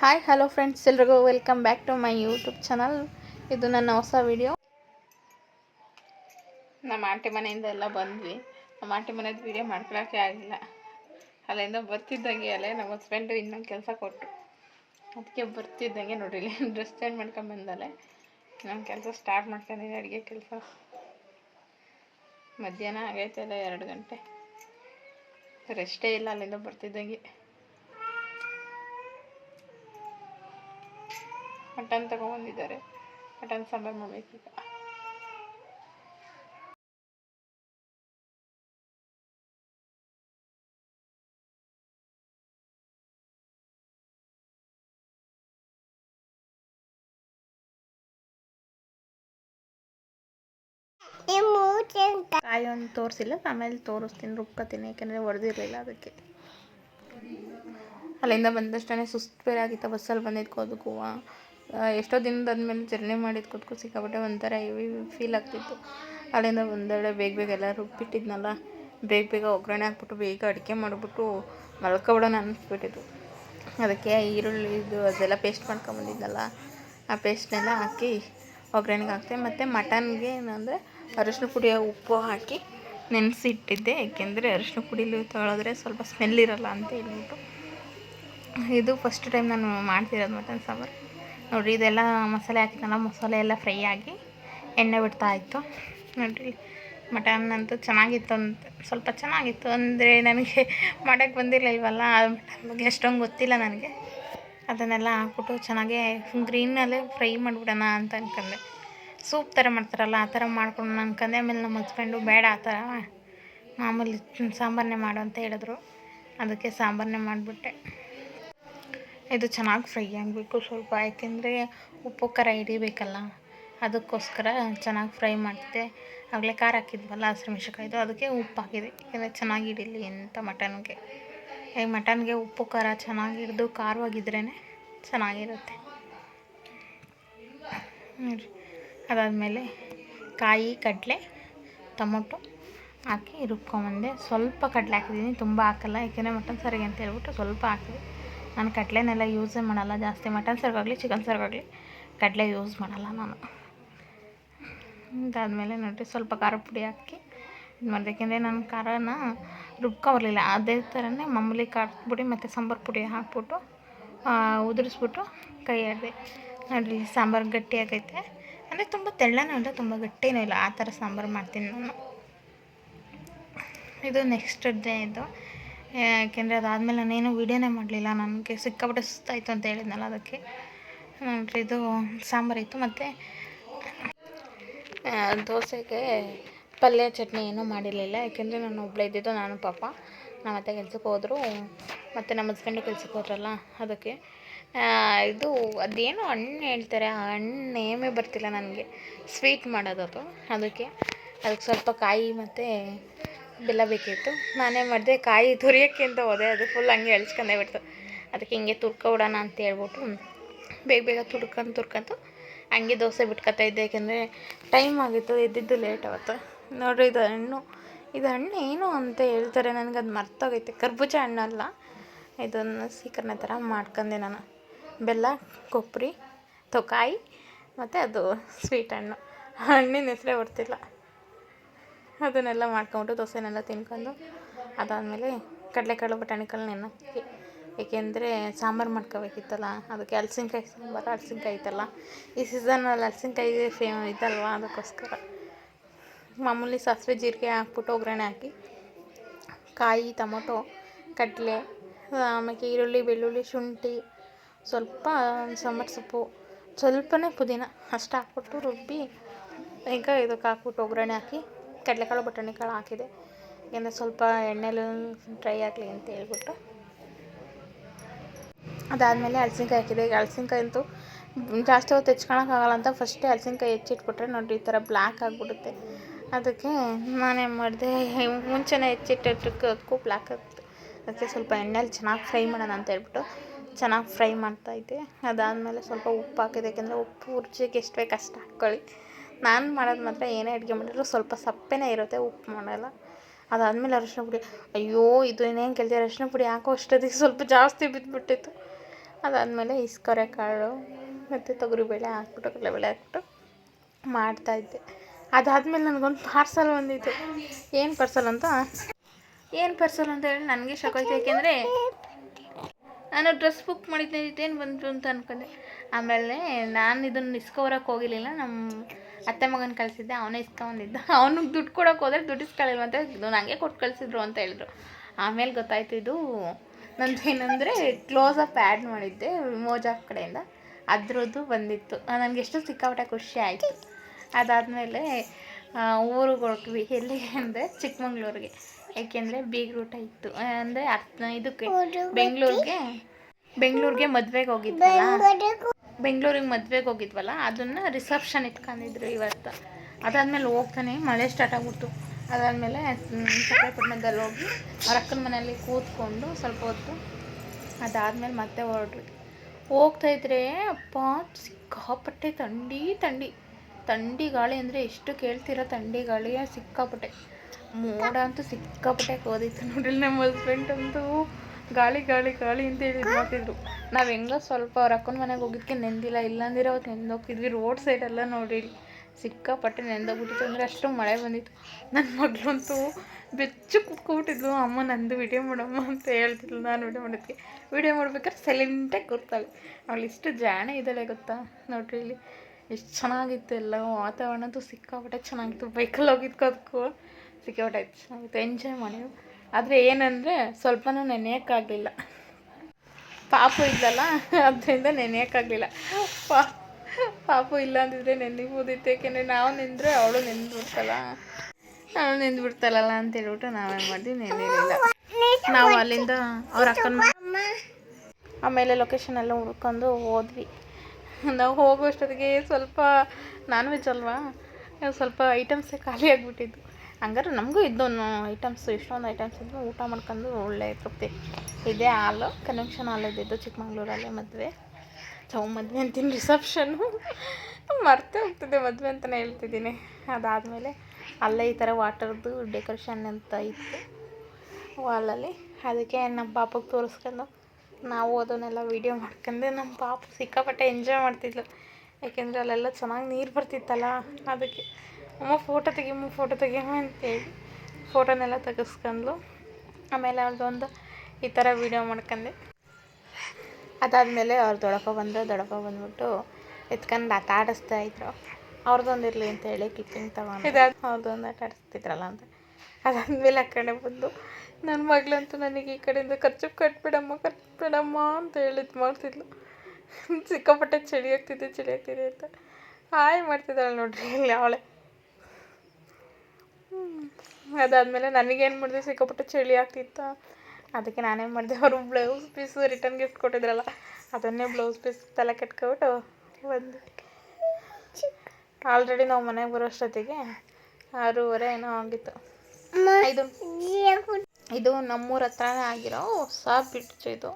Hi hello friends ಎಲ್ರಿಗೂ welcome back to my YouTube channel ಇದು ನನ್ನ ಹೊಸ ವಿಡಿಯೋ ನಮ್ಮ ಆಂಟಿ ಮನೆಯಿಂದ ಎಲ್ಲ ಬಂದ್ವಿ. ನಮ್ಮ ಆಂಟಿ ಮನೆಯದು ವಿಡಿಯೋ ಮಾಡ್ಕೊಳಕ್ಕೆ ಆಗಿಲ್ಲ ಅಲ್ಲಿಂದ ಬರ್ತಿದ್ದಂಗೆ ಅಲ್ಲೇ ನಮ್ಮ ಹಸ್ಬೆಂಡು ಇನ್ನೊಂದು ಕೆಲಸ ಕೊಟ್ಟರು ಅದಕ್ಕೆ ಬರ್ತಿದ್ದಂಗೆ ನೋಡಿರಿ ಡ್ರೆಸ್ ಚೇಂಜ್ ಮಾಡ್ಕೊಂಡು ಬಂದಲೆ ನಮ್ಮ ಕೆಲಸ ಸ್ಟಾರ್ಟ್ ಮಾಡ್ಕೊಂಡಿದ್ದೆ, ಅಡುಗೆ ಕೆಲಸ. ಮಧ್ಯಾಹ್ನ ಆಗೈತೆ ಅಲ್ಲ ಎರಡು ಗಂಟೆ. ರೆಸ್ಟೇ ಇಲ್ಲ ಅಲ್ಲಿಂದ ಬರ್ತಿದ್ದಂಗೆ. ಮಟನ್ ತಗೊಂಬಂದಿದ್ದಾರೆ. ಮಟನ್ ಸಾಂಬಾರು ಮಾಡಬೇಕೀಗ. ಕಾಯಿ ಒಂದು ತೋರಿಸಿಲ್ಲ ಆಮೇಲೆ ತೋರಿಸ್ತೀನಿ ರುಬ್ಕೊತೀನಿ ಯಾಕೆಂದರೆ ಹೊಡೆದಿರಲಿಲ್ಲ ಅದಕ್ಕೆ. ಅಲ್ಲಿಂದ ಬಂದಷ್ಟೇ ಸುಸ್ತು ಬೇರೆ ಆಗಿತ್ತು ಬಸ್ಸಲ್ಲಿ ಬಂದಿದ್ದು ಕೂದಕ್ಕೂ ಎಷ್ಟೋ ದಿನದಾದ್ಮೇಲೆ ಜರ್ನಿ ಮಾಡಿದ್ದು ಕೂತ್ಕೊ ಸಿಕ್ಕಾಪಟ್ಟೆ ಒಂಥರ ಹೆವಿ ಫೀಲ್ ಆಗ್ತಿತ್ತು. ಅಲ್ಲಿಂದ ಬಂದಳೆ ಬೇಗ ಬೇಗ ಎಲ್ಲ ರುಬ್ಬಿಟ್ಟಿದ್ನಲ್ಲ ಬೇಗ ಬೇಗ ಒಗ್ಗರಣೆ ಹಾಕ್ಬಿಟ್ಟು ಬೇಗ ಅಡುಗೆ ಮಾಡಿಬಿಟ್ಟು ಮಲ್ಕೊಬಿಡೋಣ ಅನಿಸ್ಬಿಟ್ಟಿತ್ತು. ಅದಕ್ಕೆ ಈರುಳ್ಳಿ ಇದು ಅದೆಲ್ಲ ಪೇಸ್ಟ್ ಮಾಡ್ಕೊಂಬಂದಿದ್ನಲ್ಲ ಆ ಪೇಸ್ಟ್ನೆಲ್ಲ ಹಾಕಿ ಒಗ್ಗರಣೆಗೆ ಹಾಕ್ತೆ ಮತ್ತು ಮಟನ್ಗೆ ಏನಂದರೆ ಅರಿಶಿನ ಪುಡಿಯ ಉಪ್ಪು ಹಾಕಿ ನೆನೆಸಿಟ್ಟಿದ್ದೆ ಏಕೆಂದರೆ ಅರಿಶಿನ ಪುಡಿಲಿ ತೊಳೆದ್ರೆ ಸ್ವಲ್ಪ ಸ್ಮೆಲ್ ಇರಲ್ಲ ಅಂತ ಹೇಳ್ಬಿಟ್ಟು. ಇದು ಫಸ್ಟ್ ಟೈಮ್ ನಾನು ಮಾಡ್ತಿರೋದು ಮಟನ್ ಸಾಂಬಾರು. ನೋಡಿರಿ ಇದೆಲ್ಲ ಮಸಾಲೆ ಹಾಕಿದ್ನಲ್ಲ, ಮಸಾಲೆ ಎಲ್ಲ ಫ್ರೈ ಆಗಿ ಎಣ್ಣೆ ಬಿಡ್ತಾ ಇತ್ತು. ನೋಡಿರಿ ಮಟನ್ ಅಂತೂ ಚೆನ್ನಾಗಿತ್ತು ಅಂತ ಸ್ವಲ್ಪ ಚೆನ್ನಾಗಿತ್ತು ಅಂದರೆ ನನಗೆ ಮಾಡೋಕ್ಕೆ ಬಂದಿರಲಿಲ್ವಲ್ಲ ಮಟನ್ ಬಗ್ಗೆ ಗೊತ್ತಿಲ್ಲ ನನಗೆ. ಅದನ್ನೆಲ್ಲ ಹಾಕ್ಬಿಟ್ಟು ಚೆನ್ನಾಗೇ ಗ್ರೀನಲ್ಲೇ ಫ್ರೈ ಮಾಡಿಬಿಡೋಣ ಅಂತ ಅಂದ್ಕೊಂಡೆ ಸೂಪ್ ಥರ ಮಾಡ್ತಾರಲ್ಲ, ಆ ಥರ ಮಾಡ್ಕೊಂಡು ಅಂದ್ಕೊಂಡೆ ಆಮೇಲೆ ನಮ್ಮ ಹಸ್ಬೆಂಡು ಬೇಡ ಆ ಥರ ಮಾಮೂಲಿ ಸಾಂಬಾರನ್ನೇ ಮಾಡು ಅಂತ ಹೇಳಿದ್ರು. ಅದಕ್ಕೆ ಸಾಂಬಾರನ್ನೇ ಮಾಡಿಬಿಟ್ಟೆ. ಇದು ಚೆನ್ನಾಗಿ ಫ್ರೈ ಆಗಬೇಕು ಸ್ವಲ್ಪ, ಯಾಕೆಂದರೆ ಉಪ್ಪು ಖಾರ ಹಿಡಿಬೇಕಲ್ಲ, ಅದಕ್ಕೋಸ್ಕರ ಚೆನ್ನಾಗಿ ಫ್ರೈ ಮಾಡಿದ್ದೆ ಆಗಲೇ ಖಾರ ಹಾಕಿದ್ವಲ್ಲ ಹಸಿಮೆಣ್ಸಿನ್ಕಾಯ್ದು ಅದಕ್ಕೆ ಉಪ್ಪು ಹಾಕಿದೆ. ಯಾಕೆಂದರೆ ಚೆನ್ನಾಗಿ ಹಿಡೀಲಿ ಅಂತ ಮಟನ್ಗೆ. ಈ ಮಟನ್ಗೆ ಉಪ್ಪು ಖಾರ ಚೆನ್ನಾಗಿ ಹಿಡಿದು ಖಾರವಾಗಿದ್ರೇ ಚೆನ್ನಾಗಿರುತ್ತೆ. ಅದಾದಮೇಲೆ ಕಾಯಿ, ಕಡಲೆ, ಟೊಮೊಟೊ ಹಾಕಿ ರುಬ್ಕೊಂಬಂದೆ. ಸ್ವಲ್ಪ ಕಡಲೆ ಹಾಕಿದ್ದೀನಿ, ತುಂಬ ಹಾಕಲ್ಲ, ಯಾಕೆಂದರೆ ಮಟನ್ ಸಾರಿಗೆ ಅಂತ ಹೇಳ್ಬಿಟ್ಟು ಸ್ವಲ್ಪ ಹಾಕಿದೆ. ನಾನು ಕಡಲೆನೆಲ್ಲ ಯೂಸೇ ಮಾಡಲ್ಲ, ಜಾಸ್ತಿ ಮಟನ್ ಸರ್ಗಾಗಲಿ ಚಿಕನ್ ಸರ್ಗಾಗಲಿ ಕಡಲೆ ಯೂಸ್ ಮಾಡಲ್ಲ ನಾನು. ಅದಾದಮೇಲೆ ನೋಡಿರಿ, ಸ್ವಲ್ಪ ಖಾರ ಪುಡಿ ಹಾಕಿ ಇದು ಮಾಡಿದೆ. ಯಾಕೆಂದರೆ ನಾನು ಖಾರನ ರುಬ್ಕೊಬರಲಿಲ್ಲ ಅದೇ ಥರನೇ ಮಾಮೂಲಿ ಖಾರದ ಪುಡಿ ಮತ್ತು ಸಾಂಬಾರು ಪುಡಿ ಹಾಕ್ಬಿಟ್ಟು ಉದುರಿಸ್ಬಿಟ್ಟು ಕೈ ಆಡಿದೆ. ನೋಡಿರಿ, ಸಾಂಬಾರು ಗಟ್ಟಿ ಆಗೈತೆ ಅಂದರೆ ತುಂಬ ತೆಳ್ಳನೂ ಇಲ್ಲ, ತುಂಬ ಗಟ್ಟಿನೂ ಇಲ್ಲ. ಆ ಥರ ಸಾಂಬಾರು ಮಾಡ್ತೀನಿ ನಾನು. ಇದು ನೆಕ್ಸ್ಟ್ ಡೇ ಇದು. ಯಾಕೆಂದರೆ ಅದಾದಮೇಲೆ ನಾನೇನು ವೀಡಿಯೋನೇ ಮಾಡಲಿಲ್ಲ. ನನಗೆ ಸಿಕ್ಕಾಪಟ್ಟೆ ಸುಸ್ತಾಯಿತು ಅಂತ ಹೇಳಿದ್ನಲ್ಲ ಅದಕ್ಕೆ. ನೋಡಿರಿ, ಇದು ಸಾಂಬಾರಿತ್ತು ಮತ್ತು ದೋಸೆಗೆ ಪಲ್ಯ ಚಟ್ನಿ ಏನೂ ಮಾಡಿರಲಿಲ್ಲ. ಯಾಕೆಂದರೆ ನಾನು ಒಬ್ಬಳೇ ಇದ್ದಿದ್ದು ನಾನು ಪಾಪ. ನಮ್ಮ ಅತ್ತೆ ಕೆಲಸಕ್ಕೆ ಹೋದರು. ಮತ್ತು ನಮ್ಮ ಹಸ್ಬೆಂಡು ಕೆಲಸಕ್ಕೆ ಹೋದ್ರಲ್ಲ ಅದಕ್ಕೆ. ಇದು ಅದೇನೋ ಹಣ್ಣು ಹೇಳ್ತಾರೆ. ಆ ಹಣ್ಣು ನೇಮೇ ಬರ್ತಿಲ್ಲ ನನಗೆ. ಸ್ವೀಟ್ ಮಾಡೋದದು ಅದಕ್ಕೆ ಅದಕ್ಕೆ ಸ್ವಲ್ಪ ಕಾಯಿ ಮತ್ತು ಬೆಲ್ಲ ಬೇಕಿತ್ತು. ನಾನೇ ಮಾಡಿದೆ, ಕಾಯಿ ತುರಿಯೋಕ್ಕೆ ಅಂತ ಹೋದೆ. ಅದು ಫುಲ್ ಹಂಗೆ ಎಳ್ಸ್ಕೊಂಡೇ ಬಿಡ್ತು. ಅದಕ್ಕೆ ಹಿಂಗೆ ತುರ್ಕೊಬಿಡೋಣ ಅಂತ ಹೇಳ್ಬಿಟ್ಟು ಬೇಗ ಬೇಗ ತುರ್ಕೊಂಡು ತುರ್ಕೊಂತು ಹಂಗೆ ದೋಸೆ ಬಿಟ್ಕೊತಾ ಇದ್ದೆ. ಯಾಕೆಂದರೆ ಟೈಮ್ ಆಗಿತ್ತು, ಎದ್ದಿದ್ದು ಲೇಟ್ ಆಗುತ್ತೆ ನೋಡ್ರಿ, ಇದು ಹಣ್ಣು ಇದು ಹಣ್ಣು ಏನು ಅಂತ ಹೇಳ್ತಾರೆ ನನಗೆ, ಅದು ಮರ್ತೋಗೈತೆ. ಕರ್ಬೂಜ ಹಣ್ಣಲ್ಲ ಇದನ್ನು ಸೀಕರ್ನ ಥರ ಮಾಡ್ಕೊಂಡೆ ನಾನು. ಬೆಲ್ಲ, ಕೊಬ್ಬರಿ, ತೊಕಾಯಿ, ಮತ್ತು ಅದು ಸ್ವೀಟ್ ಹಣ್ಣು. ಹಣ್ಣಿನ ಹೆಸರೇ ಬರ್ತಿಲ್ಲ. ಅದನ್ನೆಲ್ಲ ಮಾಡ್ಕೊಂಬಿಟ್ಟು ದೋಸೆನೆಲ್ಲ ತಿನ್ಕೊಂಡು ಅದಾದಮೇಲೆ ಕಡಲೆಕಾಳು ಬಟಾಣಿಕಾಳು ನೆನಕ್ಕೆ ಏಕೆಂದರೆ ಸಾಂಬಾರು ಮಾಡ್ಕೋಬೇಕಿತ್ತಲ್ಲ, ಅದಕ್ಕೆ ಹಲ್ಸಿನ್ಕಾಯಿ ಸಾಂಬಾರು ಹಲ್ಸಿನ್ಕಾಯಿ ಇತ್ತಲ್ಲ ಈ ಸೀಸನಲ್ಲಿ ಹಲ್ಸಿನ್ಕಾಯಿ ಫೇ ಇದಲ್ವ ಅದಕ್ಕೋಸ್ಕರ. ಮಾಮೂಲಿ ಸಾಸಿವೆ ಜೀರಿಗೆ ಹಾಕ್ಬಿಟ್ಟು ಒಗ್ಗರಣೆ ಹಾಕಿ, ಕಾಯಿ, ಟೊಮೊಟೊ, ಕಡಲೆ ಆಮೇಲೆ ಈರುಳ್ಳಿ, ಬೆಳ್ಳುಳ್ಳಿ, ಶುಂಠಿ, ಸ್ವಲ್ಪ ಸಾಂಬಾರು ಸೊಪ್ಪು, ಸ್ವಲ್ಪನೇ ಪುದೀನ ಅಷ್ಟು ಹಾಕ್ಬಿಟ್ಟು ರುಬ್ಬಿ, ಈಗ ಇದಕ್ಕೆ ಹಾಕ್ಬಿಟ್ಟು ಒಗ್ಗರಣೆ ಹಾಕಿ ಕಡಲೆಕಾಳು, ಬಟಾಣಿಕಾಳು ಹಾಕಿದೆ. ಏಕೆಂದರೆ ಸ್ವಲ್ಪ ಎಣ್ಣೆಲಿ ಡ್ರೈ ಆಗಲಿ ಅಂತ ಹೇಳ್ಬಿಟ್ಟು. ಅದಾದಮೇಲೆ ಹಲ್ಸಿನ್ಕಾಯಿ ಹಾಕಿದೆ. ಈಗ ಹಲ್ಸಿನ್ಕಾಯಿ ಅಂತೂ ಜಾಸ್ತಿ ಹೊತ್ತು ಹೆಚ್ಕೊಳಕ್ಕಾಗಲ್ಲ ಅಂತ ಫಸ್ಟೇ ಹಲ್ಸಿನ್ಕಾಯಿ ಹೆಚ್ಚಿಟ್ಬಿಟ್ರೆ ನೋಡಿ ಈ ಥರ ಬ್ಲ್ಯಾಕ್ ಆಗಿಬಿಡುತ್ತೆ. ಅದಕ್ಕೆ ನಾನೇನು ಮಾಡಿದೆ, ಮುಂಚೆನೇ ಹೆಚ್ಚಿಟ್ಟಿದ್ದಕ್ಕೆ ಅದಕ್ಕೂ ಬ್ಲ್ಯಾಕ್ ಆಗುತ್ತೆ. ಅದಕ್ಕೆ ಸ್ವಲ್ಪ ಎಣ್ಣೆಲಿ ಚೆನ್ನಾಗಿ ಫ್ರೈ ಮಾಡೋಣ ಅಂತ ಹೇಳ್ಬಿಟ್ಟು ಚೆನ್ನಾಗಿ ಫ್ರೈ ಮಾಡ್ತಾಯಿದ್ದೆ ಅದಾದಮೇಲೆ ಸ್ವಲ್ಪ ಉಪ್ಪು ಹಾಕಿದೆ. ಯಾಕೆಂದರೆ ಉಪ್ಪು ರುಚಿಗೆ ಎಷ್ಟು ಬೇಕು ಅಷ್ಟು ಹಾಕ್ಕೊಳ್ಳಿ ನಾನು ಮಾಡೋದು ಮಾತ್ರ ಏನೇ ಅಡುಗೆ ಮಾಡಿದ್ರು ಸ್ವಲ್ಪ ಸಪ್ಪೆನೇ ಇರುತ್ತೆ ಉಪ್ಪು ಮಾಡೋಲ್ಲ. ಅದಾದಮೇಲೆ ಅರಿಶಿನ ಪುಡಿ. ಅಯ್ಯೋ, ಇದು ಏನೇನು ಕೇಳ್ತೀರ ಅರಿಶಿನ ಪುಡಿ ಹಾಕೋ ಅಷ್ಟೊತ್ತಿಗೆ ಸ್ವಲ್ಪ ಜಾಸ್ತಿ ಬಿದ್ದುಬಿಟ್ಟಿತ್ತು ಅದಾದಮೇಲೆ ಇಸ್ಕೊರೆ ಕಾಳು ಮತ್ತು ತೊಗರಿಬೇಳೆ ಹಾಕ್ಬಿಟ್ಟು, ಕಡಲೆಬೇಳೆ ಹಾಕ್ಬಿಟ್ಟು ಮಾಡ್ತಾಯಿದ್ದೆ ಅದಾದಮೇಲೆ ನನಗೊಂದು ಪಾರ್ಸಲ್ ಬಂದಿತ್ತು. ಏನು ಪಾರ್ಸಲ್ ಅಂತ? ಏನು ಪಾರ್ಸಲ್ ಅಂತ ಹೇಳಿ ನನಗೆ ಶಾಕ್ ಆಯ್ತು. ಯಾಕೆಂದರೆ ನಾನು ಡ್ರೆಸ್ ಬುಕ್ ಮಾಡಿದ್ದೆ, ಇದೇನು ಬಂತು ಅಂತ ಅನ್ಕೊಂಡೆ. ಆಮೇಲೆ ನಾನು ಇದನ್ನು ಇಸ್ಕೊಬರಕ್ಕೆ ಹೋಗಿರಲಿಲ್ಲ. ನಮ್ಮ ಅತ್ತೆ ಮಗನ ಕಳಿಸಿದ್ದೆ ಅವನೇ ಇಸ್ಕೊಂಡಿದ್ದ ಅವನಿಗೆ ದುಡ್ಡು ಕೊಡೋಕೆ ಹೋದ್ರೆ ದುಡ್ಡು ಇಸ್ಕೊಳ್ಳಿಲ್ವಂತೆ ಇದು ನನಗೆ ಕೊಟ್ಟು ಕಳಿಸಿದ್ರು ಅಂತ ಹೇಳಿದ್ರು. ಆಮೇಲೆ ಗೊತ್ತಾಯ್ತು ಇದು ನಂದು ಏನಂದರೆ ಕ್ಲೋಸ್ ಅಪ್ ಆ್ಯಡ್ ಮಾಡಿದ್ದೆ ಮೋಜಾಫ್ ಕಡೆಯಿಂದ. ಅದ್ರದ್ದು ಬಂದಿತ್ತು. ನನಗೆ ಎಷ್ಟು ಸಿಕ್ಕಾಪಟ್ಟೆ ಖುಷಿ ಆಯಿತು. ಅದಾದಮೇಲೆ ಊರಿಗೆ ಹೊರಟ್ವಿ ಎಲ್ಲಿಗೆ ಅಂದರೆ ಚಿಕ್ಕಮಂಗ್ಳೂರಿಗೆ. ಏಕೆಂದರೆ ಬೀಗ್ರೂಟ ಇತ್ತು. ಅಂದರೆ ಅರ್ಥ ಇದಕ್ಕೆ ಬೆಂಗಳೂರಿಗೆ ಬೆಂಗಳೂರಿಗೆ ಮದುವೆಗೆ ಹೋಗಿದ್ವಲ್ಲ. ಬೆಂಗಳೂರಿಗೆ ಮದುವೆಗೆ ಹೋಗಿದ್ವಲ್ಲ, ಅದನ್ನು ರಿಸೆಪ್ಷನ್ ಇಟ್ಕೊಂಡಿದ್ರು ಇವತ್ತು. ಅದಾದಮೇಲೆ ಹೋಗ್ತಾನೆ, ಮಳೆ ಸ್ಟಾರ್ಟ್ ಆಗ್ಬಿಡ್ತು. ಅದಾದಮೇಲೆ ಸಕ್ಕರೆಪಟ್ಟಣದಲ್ಲಿ ಹೋಗಿ ಅವ್ರ ಮನೆಯಲ್ಲಿ ಕೂತ್ಕೊಂಡು ಸ್ವಲ್ಪ ಹೊತ್ತು ಅದಾದಮೇಲೆ ಮತ್ತೆ ಹೊರಟ್ವಿ. ಹೋಗ್ತಾಯಿದ್ರೆ, ಅಪ್ಪ, ಸಿಕ್ಕಾಪಟ್ಟೆ ಥಂಡಿ ಥಂಡಿ. ಥಂಡಿ ಗಾಳಿ ಅಂದರೆ ಎಷ್ಟು ಕೇಳ್ತಿರೋ ಥಂಡಿ ಗಾಳಿಯ ಸಿಕ್ಕಾಪಟ್ಟೆ. ಮೋಡ ಅಂತೂ ಸಿಕ್ಕಾಪಟ್ಟೆ ಓದಿತ್ತು ನೋಡಿಲ್ಲ ನಮ್ಮ ಹಸ್ಬೆಂಡ್ ಅಂತೂ. ಗಾಳಿ ಗಾಳಿ ಗಾಳಿ ಅಂತ ಹೇಳಿ ಮಾಡ್ತಿದ್ರು. ನಾವು ಹೆಂಗೋ ಸ್ವಲ್ಪ ಅವ್ರ ಅಕ್ಕನ ಮನೆಗೆ ಹೋಗಿದ್ದಕ್ಕೆ ನೆಂದಿಲ್ಲ. ಇಲ್ಲಾಂದಿರ ಅವತ್ತು ನೆಂದೋಗ್ತಿದ್ವಿ. ರೋಡ್ ಸೈಡೆಲ್ಲ ನೋಡಿರಿ ಸಿಕ್ಕಾಪಟ್ಟೆ ನೆಂದೋಗ್ಬಿಟ್ಟಿತ್ತು. ಅಂದರೆ ಅಷ್ಟು ಮಳೆ ಬಂದಿತ್ತು. ನನ್ನ ಮಗಳಂತೂ ಬೆಚ್ಚು ಕೂತ್ಕೊಬಿಟ್ಟಿದ್ಲು. ಅಮ್ಮ ನಂದು ವಿಡಿಯೋ ಮಾಡಮ್ಮ ಅಂತ ಹೇಳ್ತಿದ್ಲು. ನಾನು ವಿಡಿಯೋ ಮಾಡೋದಕ್ಕೆ ವಿಡಿಯೋ ಮಾಡ್ಬೇಕಾದ್ರೆ ಸೈಲೆಂಟಾಗಿ ಕೂರ್ತಾಳೆ. ಅವಳು ಇಷ್ಟು ಜಾಣ ಇದ್ದಾಳೆ ಗೊತ್ತಾ? ನೋಡ್ರಿ ಇಲ್ಲಿ. ಎಷ್ಟು ಚೆನ್ನಾಗಿತ್ತು ಎಲ್ಲ. ವಾತಾವರಣ ಅಂತೂ ಸಿಕ್ಕಾಪಟ್ಟೆ ಚೆನ್ನಾಗಿತ್ತು. ಬೈಕಲ್ಲಿ ಹೋಗಿದ್ಕೋದಕ್ಕೂ ಸಿಕ್ಕಾಪಟ್ಟೆ ಚೆನ್ನಾಗಿತ್ತು. ಎಂಜಾಯ್ ಮಾಡಿದ್ವು. ಆದರೆ ಏನಂದರೆ ಸ್ವಲ್ಪನೂ ನೆನೆಯೋಕ್ಕಾಗಲಿಲ್ಲ. ಪಾಪು ಇದ್ದಲ್ಲ ಅದರಿಂದ ನೆನೆಯೋಕ್ಕಾಗಲಿಲ್ಲ. ಪಾ ಪಾಪು ಇಲ್ಲ ಅಂದಿದ್ರೆ ನೆನಿಬೋದಿತ್ತು ಯಾಕೆಂದರೆ ನಾವು ನೆಂದರೆ ಅವಳು ನೆಂದ್ಬಿಡ್ತಲ್ಲ ಅವಳು ನೆಂದ್ಬಿಡ್ತಾಳಲ್ಲ ಅಂತ ಹೇಳ್ಬಿಟ್ಟು ನಾವೇನು ಮಾಡಿದ್ವಿ ನೆನೆಯಲಿಲ್ಲ ನಾವು ಅಲ್ಲಿಂದ ಅವ್ರ ಅಕ್ಕನ ಆಮೇಲೆ ಲೊಕೇಶನ್ ಎಲ್ಲ ಹುಡ್ಕೊಂಡು ಹೋದ್ವಿ. ನಾವು ಹೋಗೋಷ್ಟೊತ್ತಿಗೆ ಸ್ವಲ್ಪ ನಾನ್ ವೆಜ್ ಅಲ್ವಾ? ಸ್ವಲ್ಪ ಐಟಮ್ಸೇ ಖಾಲಿ ಆಗಿಬಿಟ್ಟಿದ್ದು ಹಂಗಾರೆ ನಮಗೂ ಇದ್ದೊಂದು ಐಟಮ್ಸ್ ಇಷ್ಟೊಂದು ಐಟಮ್ಸ್ ಇದ್ದು ಊಟ ಮಾಡ್ಕೊಂಡು ಒಳ್ಳೆ ತೃಪ್ತಿ. ಇದೇ ಹಾಲು ಕನೆಕ್ಷನ್ ಹಾಲ್ ಇದ್ದಿದ್ದು ಚಿಕ್ಕಮಂಗ್ಳೂರಲ್ಲೇ ಮದುವೆ. ಚೌ ಮದುವೆ ಅಂತೀನಿ ರಿಸೆಪ್ಷನ್ನು ಮರ್ತೇ ಹೋಗ್ತಿದ್ದೆ ಮದುವೆ ಅಂತಲೇ ಹೇಳ್ತಿದ್ದೀನಿ. ಅದಾದಮೇಲೆ ಅಲ್ಲೇ ಈ ಥರ ವಾಟರ್ದು ಡೆಕೋರೇಷನ್ ಅಂತ ಇತ್ತು ವಾಲಲ್ಲಿ ಅದಕ್ಕೆ ನಮ್ಮ ಪಾಪಗೆ ತೋರಿಸ್ಕೊಂಡು ನಾವು ಅದನ್ನೆಲ್ಲ ವೀಡಿಯೋ ಮಾಡ್ಕೊಂಡು. ನಮ್ಮ ಪಾಪ ಸಿಕ್ಕಾಪಟ್ಟೆ ಎಂಜಾಯ್ ಮಾಡ್ತಿದ್ಲು. ಯಾಕೆಂದರೆ ಅಲ್ಲೆಲ್ಲ ಚೆನ್ನಾಗಿ ನೀರು ಬರ್ತಿತ್ತಲ್ಲ, ಅದಕ್ಕೆ ಅಮ್ಮ ಫೋಟೋ ತೆಗಿಯಮ್ಮ ಫೋಟೋ ತೆಗಿಯಮ್ಮ ಅಂತೇಳಿ ಫೋಟೋನೆಲ್ಲ ತೆಗೆಸ್ಕೊಂಡ್ಲು ಆಮೇಲೆ ಅವ್ರದ್ದೊಂದು ಈ ಥರ ವೀಡಿಯೋ ಮಾಡ್ಕೊಂಡೆ ಅದಾದಮೇಲೆ ಅವ್ರು ದೊಡ್ಡಪ್ಪ ಬಂದರು ದೊಡಪ್ಪ ಬಂದ್ಬಿಟ್ಟು ಎತ್ಕೊಂಡು ಆಟ ಆಡಿಸ್ತಾ ಇದ್ರು. ಅವ್ರದ್ದೊಂದು ಇರಲಿ ಅಂತ ಹೇಳಿ ಕ್ಲಿಪ್ಪಿಂಗ್ ತಗೊಂಡು ಇದಾದ ಅವ್ರದ್ದೊಂದು ಆಟ ಆಡಿಸ್ತಿದ್ರಲ್ಲ ಅಂತ. ಅದಾದಮೇಲೆ ಆ ಕಡೆ ಬಂದು ನನ್ನ ಮಗಳಂತೂ ನನಗೆ ಈ ಕಡೆಯಿಂದ ಖರ್ಚು ಕಟ್ಬಿಡಮ್ಮ ಕಟ್ಬಿಡಮ್ಮ ಅಂತ ಹೇಳಿದ್ ಮಾಡ್ತಿದ್ಲು. ಸಿಕ್ಕಾಪಟ್ಟೆ ಚಳಿ ಆಗ್ತಿದೆ ಚಳಿ ಆಗ್ತಿದೆ ಅಂತ. ಹಾಯ್ ಮಾಡ್ತಿದ್ದಾಳೆ ನೋಡ್ರಿ ಇಲ್ಲಿ ಅವಳೆ. ಅದಾದಮೇಲೆ ನನಗೇನು ಮಾಡಿದೆ, ಸಿಕ್ಕಾಪಟ್ಟೆ ಚಳಿ ಆಗ್ತಿತ್ತು. ಅದಕ್ಕೆ ನಾನೇನು ಮಾಡಿದೆ, ಅವರು ಬ್ಲೌಸ್ ಪೀಸ್ ರಿಟರ್ನ್ ಗಿಫ್ಟ್ ಕೊಟ್ಟಿದ್ರಲ್ಲ, ಅದನ್ನೇ ಬ್ಲೌಸ್ ಪೀಸ್ ತಲೆ ಕಟ್ಕೊಬಿಟ್ಟು ಬಂದು ಆಲ್ರೆಡಿ ನಾವು ಮನೆಗೆ ಬರೋಷ್ಟೊತ್ತಿಗೆ ಆರೂವರೆ ಏನೋ ಆಗಿತ್ತು. ಇದು ಇದು ನಮ್ಮೂರ ಹತ್ರನೇ ಆಗಿರೋ ಹೊಸ ಬ್ರಿಡ್ಜ್ ಇದು.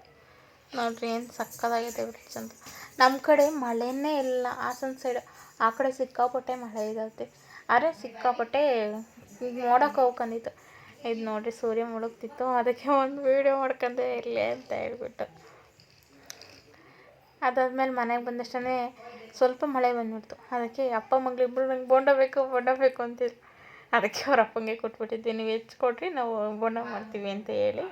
ನೋಡ್ರಿ ಏನು ಸಕ್ಕದಾಗಿದೆ ಬ್ರಿಡ್ಜ್ ಅಂತ. ನಮ್ಮ ಕಡೆ ಮಳೆನೇ ಇಲ್ಲ, ಹಾಸನ ಸೈಡ್ ಆ ಕಡೆ ಸಿಕ್ಕಾಪಟ್ಟೆ ಮಳೆ ಇರುತ್ತೆ. ಆದರೆ ಸಿಕ್ಕಾಪಟ್ಟೆ ಈಗ ನೋಡೋಕೆ ಹೋಗ್ಕೊಂಡಿತ್ತು. ಇದು ನೋಡ್ರಿ ಸೂರ್ಯ ಮುಳುಗ್ತಿತ್ತು. ಅದಕ್ಕೆ ಒಂದು ವೀಡಿಯೋ ಮಾಡ್ಕೊಂಡೆ ಇರಲಿ ಅಂತ ಹೇಳ್ಬಿಟ್ಟು. ಅದಾದ್ಮೇಲೆ ಮನೆಗೆ ಬಂದಷ್ಟೇ ಸ್ವಲ್ಪ ಮಳೆ ಬಂದ್ಬಿಡ್ತು. ಅದಕ್ಕೆ ಅಪ್ಪ ಮಗಳಿಬ್ಬರು ನಂಗೆ ಬೋಂಡ ಬೇಕು ಬೋಂಡ ಬೇಕು ಅಂತಿದ್ರು ಅದಕ್ಕೆ ಅವ್ರ ಅಪ್ಪಂಗೆ ಕೊಟ್ಬಿಟ್ಟಿದ್ದೆ ನೀವು ಹೆಚ್ಚು ನಾವು ಬೋಂಡ ಮಾಡ್ತೀವಿ ಅಂತ ಹೇಳಿ.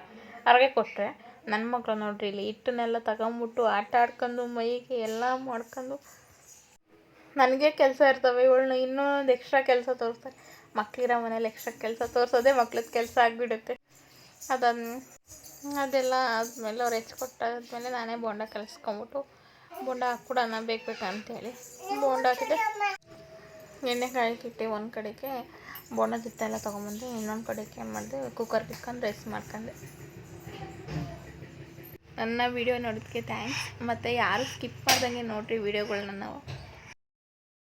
ಅವ್ರಿಗೆ ಕೊಟ್ಟರೆ ನನ್ನ ಮಕ್ಕಳು ನೋಡ್ರಿ ಇಲ್ಲಿ ಹಿಟ್ಟನ್ನೆಲ್ಲ ತಗೊಂಬಿಟ್ಟು ಆಟ ಆಡ್ಕೊಂಡು, ಮೈಗೆ ಎಲ್ಲ ಮಾಡ್ಕೊಂಡು. ನನಗೆ ಕೆಲಸ ಇರ್ತವೆ, ಇವಳನ್ನ ಇನ್ನೊಂದು ಎಕ್ಸ್ಟ್ರಾ ಕೆಲಸ ತೋರಿಸ್ತಾರೆ. ಮಕ್ಳಿರೋ ಮನೇಲಿ ಎಕ್ಸ್ಟ್ರಾ ಕೆಲಸ ತೋರಿಸೋದೇ ಮಕ್ಳದ್ದು ಕೆಲಸ ಆಗಿಬಿಡುತ್ತೆ. ಅದನ್ನ ಅದೆಲ್ಲ ಆದಮೇಲೆ ಅವ್ರು ಹೆಚ್ಚು ಕೊಟ್ಟಾದ್ಮೇಲೆ ನಾನೇ ಬೋಂಡ ಕಲಿಸ್ಕೊಂಬಿಟ್ಟು ಬೋಂಡ ಹಾಕ್ಬಿಡೋಣ ಬೇಕು ಅಂತೇಳಿ. ಬೋಂಡ ಹಾಕಿದೆ. ಎಣ್ಣೆ ಕಾಯಕ್ಕಿಟ್ಟೆ ಒಂದು ಕಡೆಗೆ ಬೋಂಡ ಜೊತೆ ಎಲ್ಲ ತೊಗೊಂಬಂದು ಇನ್ನೊಂದು ಕಡೆಗೆ ಏನು ಮಾಡಿದೆ ಕುಕ್ಕರ್ ಇಟ್ಕೊಂಡು ರೈಸ್ ಮಾಡ್ಕೊಂಡೆ. ನನ್ನ ವೀಡಿಯೋ ನೋಡೋದಕ್ಕೆ ಥ್ಯಾಂಕ್ಸ್ ಮತ್ತು ಯಾರು ಸ್ಕಿಪ್ ಮಾಡ್ದಂಗೆ ನೋಡಿರಿ ವೀಡಿಯೋಗಳನ್ನ ನಾವು.